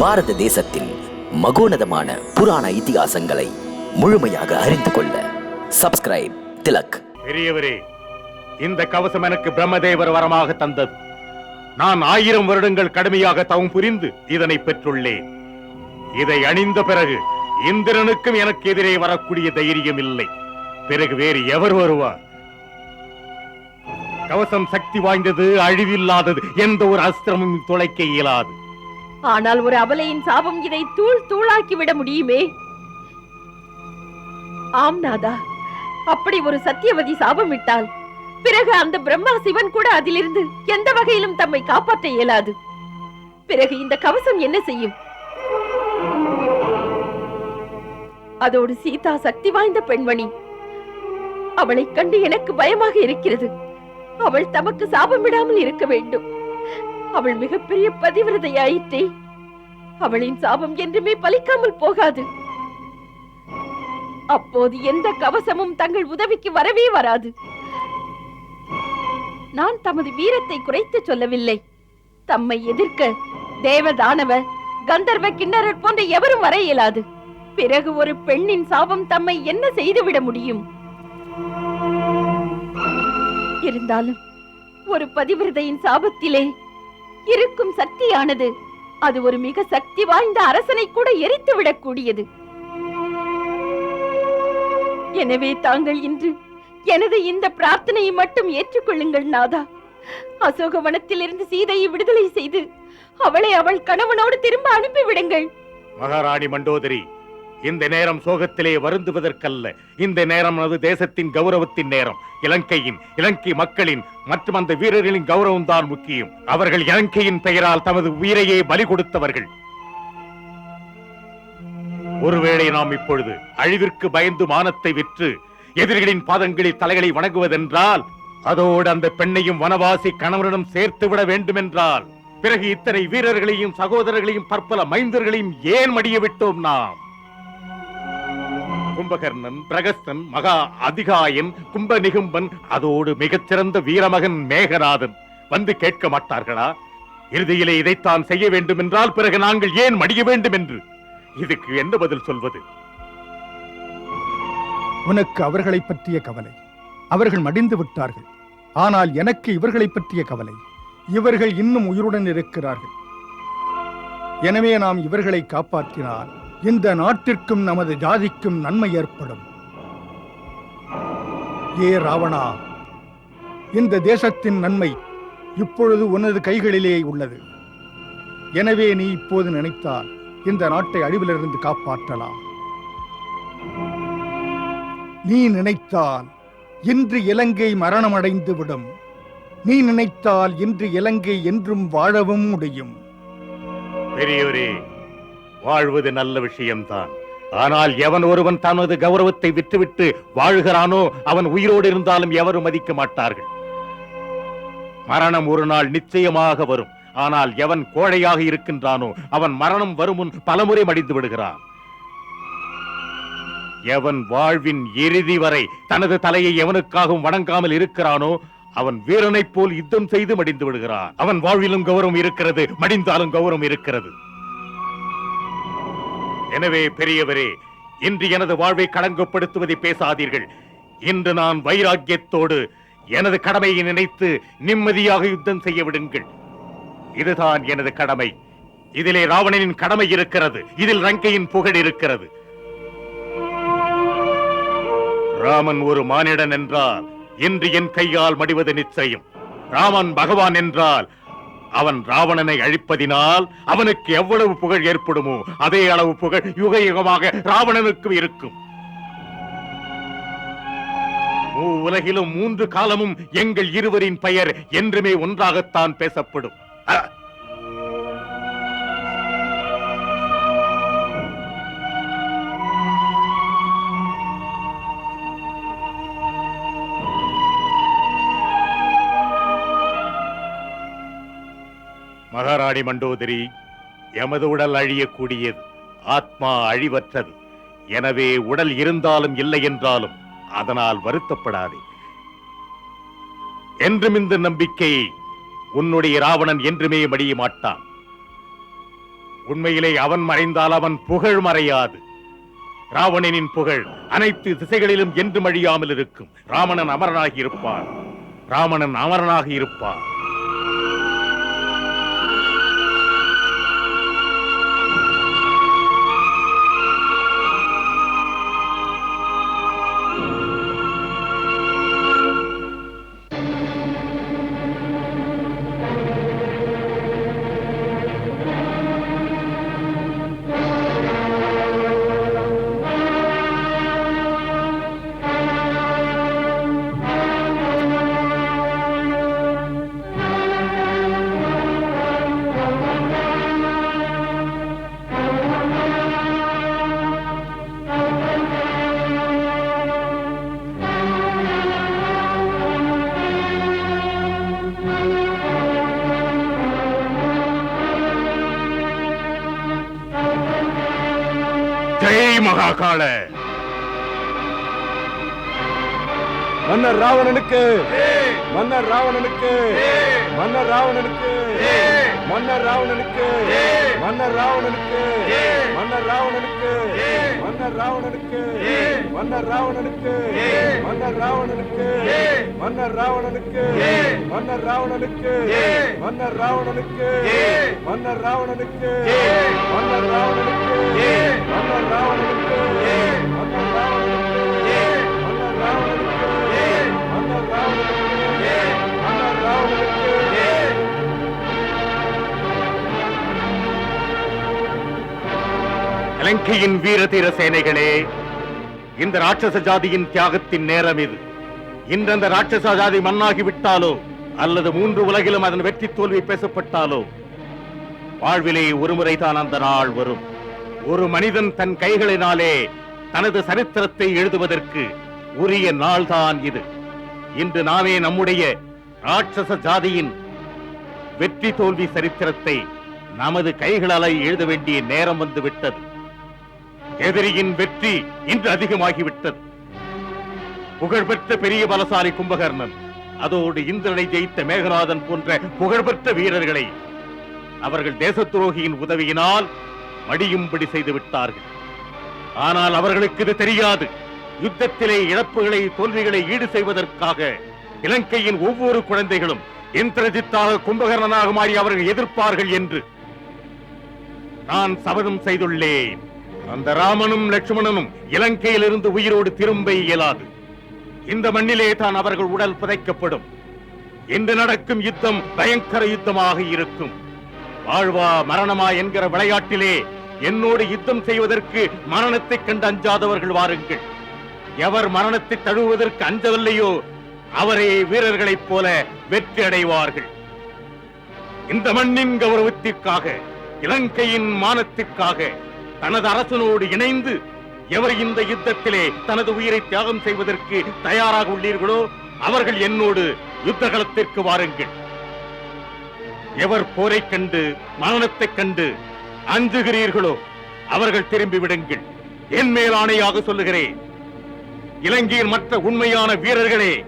பாரத தேசத்தின் மகோனதமான புராண இதிகாசங்களை முழுமையாக அறிந்து கொள்ள சப்ஸ்கிரைப் திலக். பெரியவரே இந்த கவசம் எனக்கு பிரம்மதேவர் வரமாக தந்தது. நான் ஆயிரம் வருடங்கள் கடுமையாக தவம் புரிந்து இதனை பெற்றுள்ளேன். இதை அணிந்த பிறகு இந்திரனுக்கும் எனக்கு எதிரே வரக்கூடிய தைரியம் இல்லை. பிறகு வேறு எவர் வருவார்? கவசம் சக்தி வாய்ந்தது அழிவில்லாதது எந்த ஒரு அஸ்திரமும் துளைக்க இயலாது. ஆனால் ஒரு அபலையின் சாபம் இதை தூள் தூளாக்கி விட முடியுமே? ஆம் நாதா. அப்படி ஒரு சத்தியவதி சாபம் விட்டால் பிறகு அந்த பிரம்மா சிவன் கூட அதிலிருந்து எந்த வகையிலும் தம்மை காப்பாற்ற இயலாது. பிறகு இந்த கவசம் என்ன செய்யும்? அதோடு சீதா சக்தி வாய்ந்த பெண்மணி. அவளைக் கண்டு எனக்கு பயமாக இருக்கிறது. அவள் தமக்கு சாபம் விடாமல் இருக்க வேண்டும். அவள் மிகப்பெரிய பதிவிரதை ஆயிற்றே அவளின் சாபம் என்றுமே பலிக்காமல் போகாது. அப்போது எந்த கவசமும் தங்கள் உதவிக்கு வரவே வராது. நான் தமது வீரத்தை குறைத்து சொல்லவில்லை. தம்மை எதிர்க்க தேவதானவ கந்தர்வ கிண்ணறர் போன்ற எவரும் வர இயலாது. பிறகு ஒரு பெண்ணின் சாபம் தம்மை என்ன செய்துவிட முடியும்? இருந்தாலும் ஒரு பதிவிரதையின் சாபத்திலே இருக்கும் சக்தியானது. அது ஒரு மிக சக்தி வாய்ந்த அரசனை கூட எரித்து விடக்கூடியது. எனவே தாங்கள் இன்று எனது இந்த பிரார்த்தனையை மட்டும் ஏற்றுக்கொள்ளுங்கள் நாதா. அசோகவனத்திலிருந்து சீதையை விடுதலை செய்து அவளை அவள் கணவனோடு திரும்ப அனுப்பிவிடுங்கள். மகாராணி மண்டோதரி இந்த நேரம் சோகத்திலே வருந்துவதற்கல்ல. இந்த நேரம் அது தேசத்தின் கௌரவத்தின் நேரம். இலங்கையின் இலங்கை மக்களின் மற்றும் அந்த வீரர்களின் கௌரவம் தான் முக்கியம். அவர்கள் இலங்கையின் பெயரால் தமது உயிரையே பலி கொடுத்தவர்கள். ஒருவேளை நாம் இப்பொழுது அழிவிற்கு பயந்து மானத்தை விற்று எதிரிகளின் பாதங்களில் தலைகளை வணங்குவதென்றால் அதோடு அந்த பெண்ணையும் வனவாசி கணவனிடம் சேர்த்து விட வேண்டுமென்றால் பிறகு இத்தனை வீரர்களையும் சகோதரர்களையும் பற்பல மைந்தர்களையும் ஏன் மடிய விட்டோம் நாம்? கும்பகர்ணன் பிரகஸ்தன் மகா அதிகாயன் கும்ப நிகும்பன் அதோடு மிகச்சிறந்த வீரமகன் மேகநாதன். வந்து கேட்க மாட்டார்களா? இறுதியிலே இதைத்தான் செய்ய வேண்டும் என்றால் பிறகு நாங்கள் ஏன் மடிய வேண்டும் என்று இதுக்கு என்ன பதில் சொல்வது? உனக்கு அவர்களை பற்றிய கவலை. அவர்கள் மடிந்து விட்டார்கள். ஆனால் எனக்கு இவர்களை பற்றிய கவலை. இவர்கள் இன்னும் உயிருடன் இருக்கிறார்கள். எனவே நாம் இவர்களை காப்பாற்றினால் இந்த நாட்டிற்கும் நமது ஜாதிக்கும் நன்மை ஏற்படும். ஏ ராவணா இந்த தேசத்தின் நன்மை இப்பொழுது உனது கைகளிலே உள்ளது. எனவே நீ இப்போது நினைத்தால் இந்த நாட்டை அழிவிலிருந்து காப்பாற்றலாம். நீ நினைத்தால் இன்று இலங்கை மரணமடைந்து விடும். நீ நினைத்தால் இன்று இலங்கை என்றும் வாழவும் முடியும். பெரியவரே வாழ்வது நல்ல விஷயம்தான். ஆனால் எவன் ஒருவன் தனது கௌரவத்தை விட்டுவிட்டு வாழ்கிறானோ அவன் உயிரோடு இருந்தாலும் எவரும் மதிக்க மாட்டார்கள். மரணம் ஒரு நாள் நிச்சயமாக வரும். ஆனால் எவன் கோழையாக இருக்கின்றானோ அவன் மரணம் வரும் முன் பலமுறை மடிந்து விடுகிறான். எவன் வாழ்வின் இறுதி வரை தனது தலையை எவனுக்காகவும் வணங்காமல் இருக்கிறானோ அவன் வீரனைப் போல் யுத்தம் செய்து மடிந்து விடுகிறான். அவன் வாழ்விலும் கௌரவம் இருக்கிறது மடிந்தாலும் கௌரவம் இருக்கிறது. எனவே பெரியவரே இன்று எனது வாழ்வை களங்கப்படுத்துவதை பேசாதீர்கள். இன்று நான் வைராக்கியத்தோடு எனது கடமையை நினைத்து நிம்மதியாக யுத்தம் செய்ய விடுங்கள். இதுதான் எனது கடமை. இதிலே ராவணனின் கடமை இருக்கிறது. இதில் ரங்கையின் புகழ் இருக்கிறது. ராமன் ஒரு மானிடன் என்றால் இன்று என் கையால் மடிவது நிச்சயம். ராமன் பகவான் என்றால் அவன் ராவணனை அழிப்பதினால் அவனுக்கு எவ்வளவு புகழ் ஏற்படுமோ அதே அளவு புகழ் யுக யுகமாக ராவணனுக்கும் இருக்கும். உலகிலும் மூன்று காலமும் எங்கள் இருவரின் பெயர் என்றுமே ஒன்றாகத்தான் பேசப்படும். மகாராணி மண்டோதரி எமது உடல் அழியக்கூடியது ஆத்மா அழிவற்றது. எனவே உடல் இருந்தாலும் இல்லை என்றாலும் அதனால் வருத்தப்படாதே. என்றும் இந்த நம்பிக்கை உன்னுடைய ராவணன் என்றுமே மடிய மாட்டான். உண்மையிலே அவன் மறைந்தால் அவன் புகழ் மறையாது. ராவணனின் புகழ் அனைத்து திசைகளிலும் என்றும் அழியாமல் இருக்கும் ராமணன் அமரனாகி இருப்பான் ராமணன் அமரனாக இருப்பான் மகாகால. மன்னர் ராவணனுக்கு. மன்னர் ராவணனுக்கு. மன்னர் ராவணனுக்கு. மன்னர் ராவணனுக்கு. மன்னர் ராவணனுக்கு. மன்னர் ராவணனுக்கு. மன்னர் ராவணனுக்கு. மன்னர் ராவணனுக்கு. மன்னர் ராவணனுக்கு. மன்னர் ராவணனுக்கு. மன்னர் ராவணனுக்கு. மன்னர் ராவணனுக்கு. மன்னர் ராவணனுக்கு. மன்னர் ராவணனுக்கு. மன்னர் ராவணனுக்கு. லங்கையின் வீர தீர சேனைகளே இந்த ராட்சச ஜாதியின் தியாகத்தின் நேரம் இது. இன்று அந்த ராட்சச ஜாதி மண்ணாகி விட்டாலோ அல்லது மூன்று உலகிலும் அதன் வெற்றி தோல்வி பேசப்பட்டாலோ வாழ்விலே ஒருமுறை தான் அந்த நாள் வரும். ஒரு மனிதன் தன் கைகளினாலே தனது சரித்திரத்தை எழுதுவதற்கு உரிய நாள்தான் இது. இன்று நாமே நம்முடைய ராட்சச ஜாதியின் வெற்றி தோல்வி சரித்திரத்தை நமது கைகளால் எழுத வேண்டிய நேரம் வந்து விட்டது. எதிரியின் வெற்றி இன்று அதிகமாகிவிட்டது. புகழ்பெற்ற பெரிய பலசாலி கும்பகர்ணன் அதோடு இந்திரனை ஜெயித்த மேகநாதன் போன்ற புகழ்பெற்ற வீரர்களை அவர்கள் தேச துரோகியின் உதவியினால் மடியும்படி செய்து விட்டார்கள். ஆனால் அவர்களுக்கு இது தெரியாது. யுத்தத்திலே இழப்புகளை தோல்விகளை ஈடு செய்வதற்காக இலங்கையின் ஒவ்வொரு குழந்தைகளும் இந்திரஜித்தாக கும்பகர்ணனாக மாறி அவர்கள் எதிர்ப்பார்கள் என்று நான் சபதம் செய்துள்ளேன். அந்த ராமனும் லட்சுமணனும் இலங்கையிலிருந்து உயிரோடு திரும்ப இயலாது. இந்த மண்ணிலே தான் அவர்கள் உடல் புதைக்கப்படும். இன்று நடக்கும் யுத்தம் பயங்கர யுத்தமாக இருக்கும். வாழ்வா மரணமா என்கிற விளையாட்டிலே என்னோடு யுத்தம் செய்வதற்கு மரணத்தை கண்டு அஞ்சாதவர்கள் வாருங்கள். எவர் மரணத்தை தழுவதற்கு அஞ்சவில்லையோ அவரே வீரர்களைப் போல வெற்றி அடைவார்கள். இந்த மண்ணின் கௌரவத்திற்காக இலங்கையின் மானத்திற்காக தனது அரசனோடு இணைந்து எவர் இந்த யுத்தத்திலே தனது உயிரை தியாகம் செய்வதற்கு தயாராக உள்ளீர்களோ அவர்கள் என்னோடு யுத்த களத்திற்கு வாருங்கள். எவர் போரைக் கண்டு மரணத்தைக் கண்டு அஞ்சுகிறீர்களோ அவர்கள் திரும்பி விடுங்கள். என் மேல் ஆணையாக சொல்லுகிறேன். இலங்கையின் மற்ற உண்மையான வீரர்களே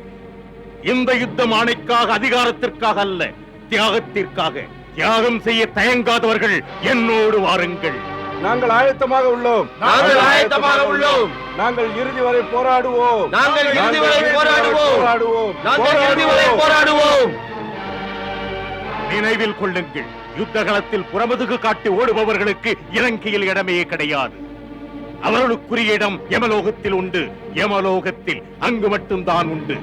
இந்த யுத்தம் ஆணைக்காக அதிகாரத்திற்காக அல்ல தியாகத்திற்காக. தியாகம் செய்ய தயங்காதவர்கள் என்னோடு வாருங்கள். நாங்கள் ஆயத்தமாக உள்ளோம். நாங்கள் ஆயத்தமாக உள்ளோம். நாங்கள் இறுதி வரை போராடுவோம். நாங்கள் இறுதி வரை போராடுவோம். போராடுவோம். நாங்கள் இறுதி வரை போராடுவோம். நினைவில் கொள்ளுங்கள் யுத்த களத்தில் புறமுதுகு காட்டி ஓடுபவர்களுக்கு இலங்கையில் இடமே கிடையாது. அவர்களுக்குரிய இடம் யமலோகத்தில் உண்டு. யமலோகத்தில் அங்கு மட்டும்தான் உண்டு.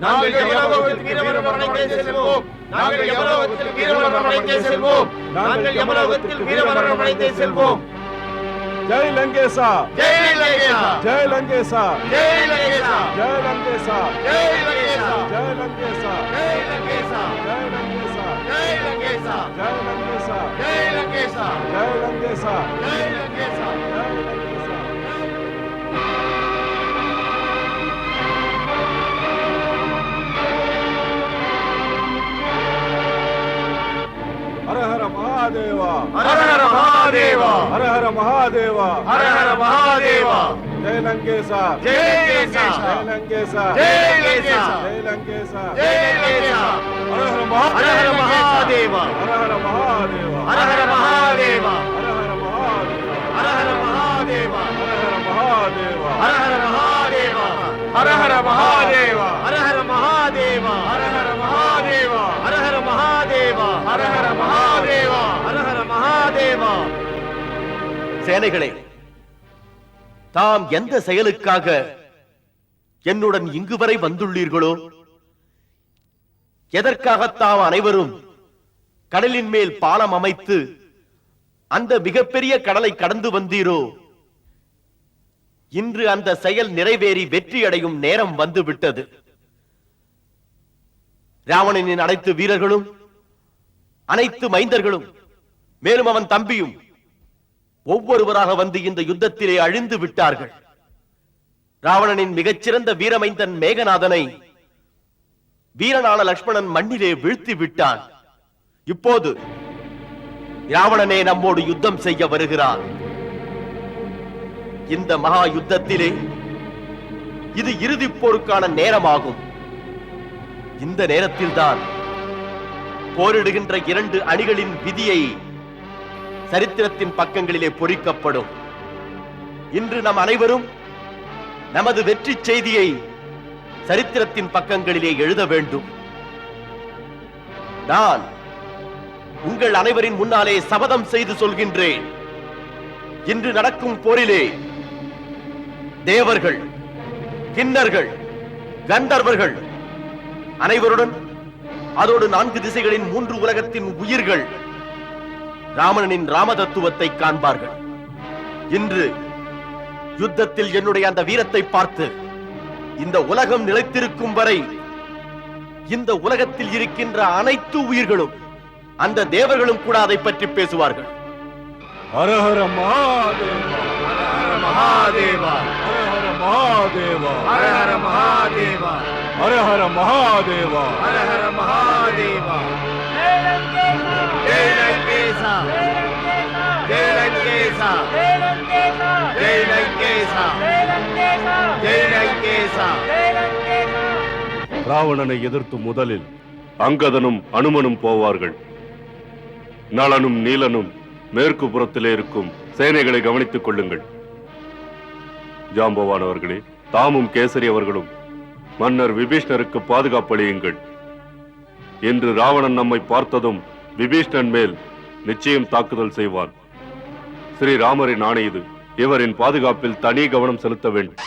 நாங்கள் யமலோகத்தில் வீரமரணம் அடைந்தே செல்வோம் நாங்கள் யமலோகத்தில் வீரமரணம் அடைந்தே செல்வோம் நாங்கள் யமலோகத்தில் வீரமரணம் அடைந்தே செல்வோம் ஜெய் லங்கேசா ஜெய் லங்கேசா ஜெய் லங்கேசா ஜெய் லங்கேசா ஜெய் லங்கேசா ஜெய் லங்கேசா ஜெய் லங்கேசா ஜெய் லங்கேசா ஜெய் லங்கேசா ஜெய் லங்கேசா ஜெய் லங்கேசா ஜெய் லங்கேசா ஜெய் லங்கேசா ஜெய் லங்கேசா ஹர ஹர மகாதேவா ஹர ஹர மகாதேவா மகாதேவா ஹர ஹர மகாதேவா ஹர ஹர மகாதேவா ஜெய லங்கேசா ஜெய லங்கேசா ஜெய லங்கேசா ஜெய லங்கேசா ஜெய லங்கேசா ஜெய லங்கேசா ஹர ஹர ஹர ஹர மகாதேவா ஹர ஹர மகாதேவா ஹர ஹர மகாதேவா ஹர ஹர மகாதேவா ஹர ஹர மகாதேவா ஹர ஹர மகாதேவா ஹர மகாதேவா சேனைகளே தாம் எந்த செயலுக்காக என்னுடன் இங்கு வரை வந்துள்ளீர்களோ எதற்காக தாம் அனைவரும் கடலின் மேல் பாலம் அமைத்து அந்த மிகப்பெரிய கடலை கடந்து வந்தீரோ இன்று அந்த செயல் நிறைவேறி வெற்றி அடையும் நேரம் வந்துவிட்டது. ராவணனின் அனைத்து வீரர்களும் அனைத்து மைந்தர்களும் மேலும் அவன் தம்பியும் ஒவ்வொருவராக வந்து இந்த யுத்தத்திலே அழிந்து விட்டார்கள். ராவணனின் மிகச்சிறந்த வீரமைந்தன் மேகநாதனை வீரனான லக்ஷ்மணன் மண்ணிலே வீழ்த்தி விட்டான். இப்போது ராவணனே நம்மோடு யுத்தம் செய்ய வருகிறார் இந்த மகா யுத்தத்திலே இது இறுதிப் போருக்கான நேரமாகும். இந்த நேரத்தில்தான் போரிடுகின்ற இரண்டு அணிகளின் விதியை சரித்திரத்தின் பக்கங்களிலே பொறிக்கப்படும். இன்று நம் அனைவரும் நமது வெற்றி செய்தியை சரித்திரத்தின் பக்கங்களிலே எழுத வேண்டும். நான் உங்கள் அனைவரின் முன்னாலே சபதம் செய்து சொல்கின்றேன். இன்று நடக்கும் போரிலே தேவர்கள் கிண்ணர்கள் கந்தர்வர்கள் அனைவருடன் அதோடு நான்கு திசைகளின் மூன்று உலகத்தின் உயிர்கள் ராமனின் ராம தத்துவத்தை காண்பார்கள். இன்று யுத்தத்தில் என்னுடைய அந்த வீரத்தை பார்த்து இந்த உலகம் நிலைத்திருக்கும் வரை இந்த உலகத்தில் இருக்கின்ற அனைத்து உயிர்களும் அந்த தேவர்களும் கூட அதை பற்றி பேசுவார்கள். ஹரஹர ஹர மகாதேவா மகாதேவா ஹரஹர மகாதேவா ஹரஹர மகாதேவா ஹரஹர மகாதேவா. லங்கேசா ஜெய லங்கேசா ஜெய லங்கேசா ஜெய லங்கேசா ராவணனை எதிர்த்து முதலில் அங்கதனும் அனுமனும் போவார்கள். நளனும் நீலனும் மேற்கு புறத்திலே இருக்கும் சேனைகளை கவனித்துக் கொள்ளுங்கள். ஜாம்பவான் அவர்களே தாமும் கேசரி அவர்களும் மன்னர் விபீஷ்ணருக்கு பாதுகாப்பளியுங்கள். இன்று ராவணன் நம்மை பார்த்ததும் விபீஷ்ணன் மேல் நிச்சயம் தாக்குதல் செய்வான். ஸ்ரீ ராமரின் ஆணை இது. இவரின் பாதுகாப்பில் தனி கவனம் செலுத்த வேண்டும்.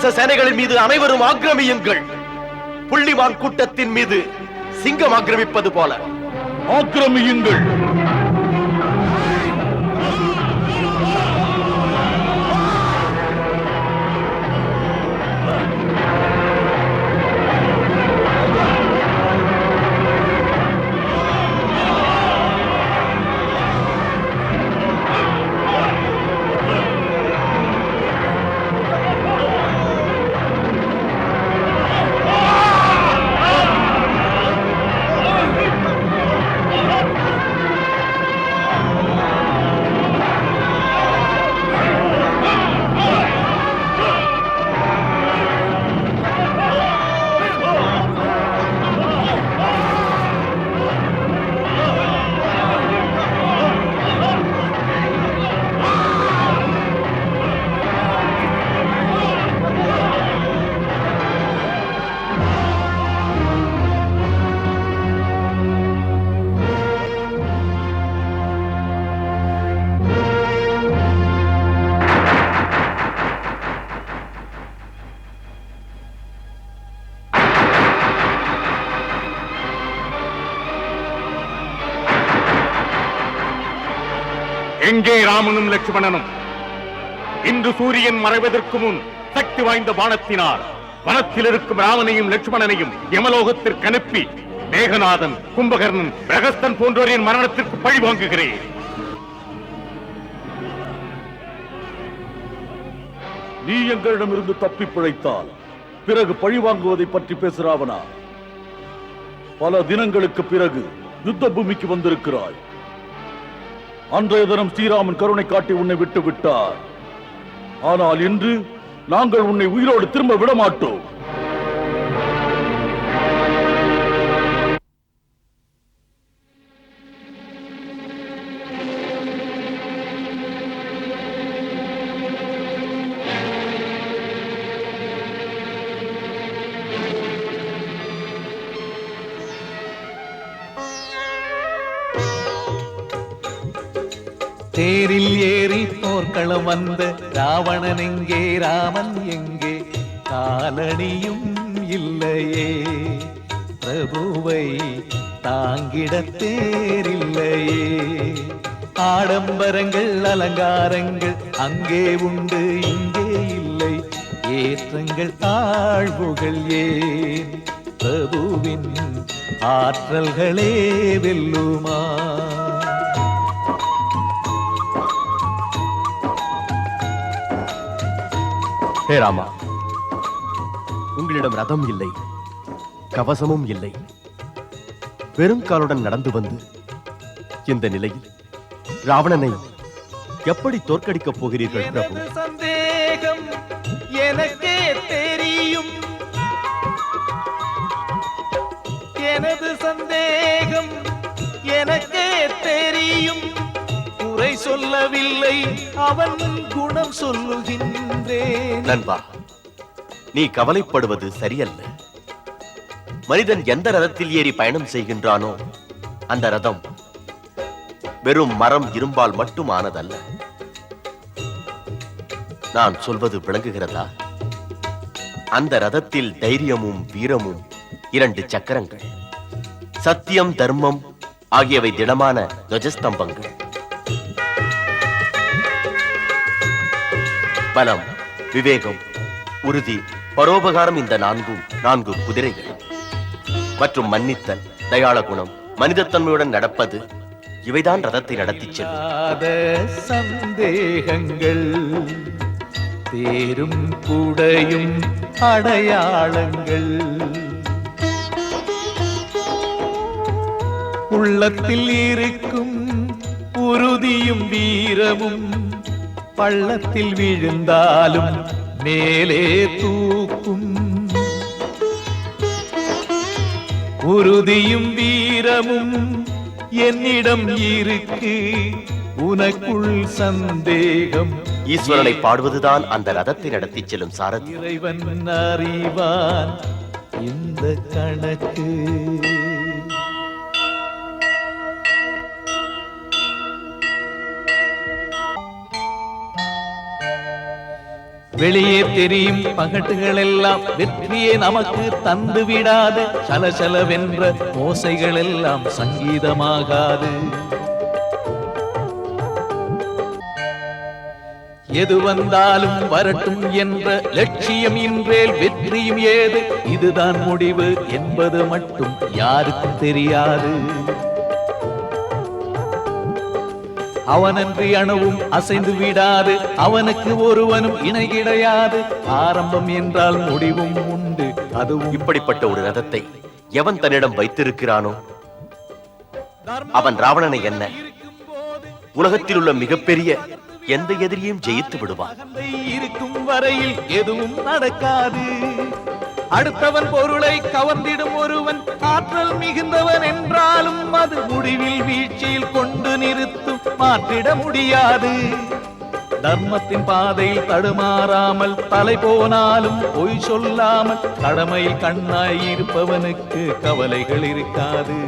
ராட்சச சேனைகளின் மீது அனைவரும் ஆக்கிரமியுங்கள். புள்ளிமான் கூட்டத்தின் மீது சிங்கம் ஆக்கிரமிப்பது போல. ஆக்கிரமியுங்கள். எங்கே ராமனும் லட்சுமணனும்? இன்று சூரியன் மறைவதற்கு முன் சக்தி வாய்ந்த வானத்தினார் வனத்தில் இருக்கும் ராமனையும் லட்சுமணனையும் யமலோகத்திற்கு அனுப்பி மேகநாதன் கும்பகர்ணன் பிரகஸ்தன் போன்றோரின் மரணத்திற்கு பழி வாங்குகிறேன் நீ எங்களிடமிருந்து தப்பி பிழைத்தால் பிறகு பழி வாங்குவதை பற்றி பேசுறாவனா பல தினங்களுக்கு பிறகு யுத்த பூமிக்கு வந்திருக்கிறாய். அன்றைய தினம் ஸ்ரீராமன் கருணை காட்டி உன்னை விட்டு விட்டார். ஆனால் இன்று நாங்கள் உன்னை உயிரோடு திரும்ப விட மாட்டோம் போர்க்களம் வந்த ராவணன் எங்கே ராமன் எங்கே? காலணியும் இல்லையே. பிரபுவை தாங்கிடத்தேரில்லையே ஆடம்பரங்கள் அலங்காரங்கள் அங்கே உண்டு இங்கே இல்லை. ஏற்றங்கள் தாழ்வுகள் ஏன்? பிரபுவின் ஆற்றல்களே வெல்லுமா? ஹே ராமா. உங்களிடம் ரதம் இல்லை கவசமும் இல்லை. வெறும் காலுடன் நடந்து வந்து இந்த நிலையில் ராவணனை எப்படி தோற்கடிக்கப் போகிறீர்கள் பிரபு? சொல்லவில்லை அவன் குணம் சொல்லுகின்றேன். நண்பா நீ கவலைப்படுவது சரியல்ல. மனிதன் எந்த ரதத்தில் ஏறி பயணம் செய்கின்றானோ அந்த ரதம் வெறும் மரம் இரும்பால் மட்டும் ஆனதல்ல நான் சொல்வது விளங்குகிறதா? அந்த ரதத்தில் தைரியமும் வீரமும் இரண்டு சக்கரங்கள் சத்தியம் தர்மம் ஆகியவை திடமான துவஜஸ்தம்பங்கள். பலம் விவேகம் உறுதி பரோபகாரம் இந்த நான்கும் நான்கு குதிரைகள். மற்றும் மன்னித்தல் தயாள குணம் மனிதத்தன்மையுடன் நடப்பது இவைதான் ரதத்தை நடத்தி செல்லும் சந்தேகங்கள் தேரும் கூடையும் அடையாளங்கள். உள்ளத்தில் இருக்கும் உறுதியும் வீரமும் பள்ளத்தில் விழுந்தாலும் மேலே தூக்கும். உறுதியும் வீரமும் என்னிடம் இருக்கு. உனக்குள் சந்தேகம் ஈஸ்வரனை பாடுவதுதான் அந்த ரதத்தை நடத்திச் செல்லும் சாரதி. இறைவன் அறிவான் இந்த கணக்கு. வெளியே தெரியும் பகட்டுகள் எல்லாம் வெற்றியே நமக்கு தந்து விடாது சலசலவென்ற ஓசைகள் எல்லாம் சங்கீதமாகாது. எது வந்தாலும் வரட்டும் என்ற லட்சியம் இன்றேல் வெற்றியும் ஏது? இதுதான் முடிவு என்பது மட்டும் யாருக்கும் தெரியாது. அவனன்றி அணுவும் அசைந்து விடாது. அவனுக்கு ஒருவனும் இணை கிடையாது. ஆரம்பம் என்றால் முடிவும் உண்டு. அதுவும் இப்படிப்பட்ட ஒரு ரதத்தை எவன் தன்னிடம் வைத்திருக்கிறானோ? அவன் ராவணனை என்ன? உலகத்தில் உள்ள மிகப்பெரிய எந்த எதிரியும் ஜெயித்து விடுவான். இருக்கும் வரையில் எதுவும் நடக்காது. அடுத்தவன் பொருளை கவர்ந்திடும் ஒருவன் ஆற்றல் மிகுந்தவன் என்றாலும் அது முடிவில் வீழ்ச்சியில் கொண்டு நிறுத்தும். மாற்றிட முடியாது. தர்மத்தின் பாதையில் தடுமாறாமல் தலை போனாலும் பொய் சொல்லாமல் கடமையில் கண்ணாய் இருப்பவனுக்கு கவலைகள் இருக்காது.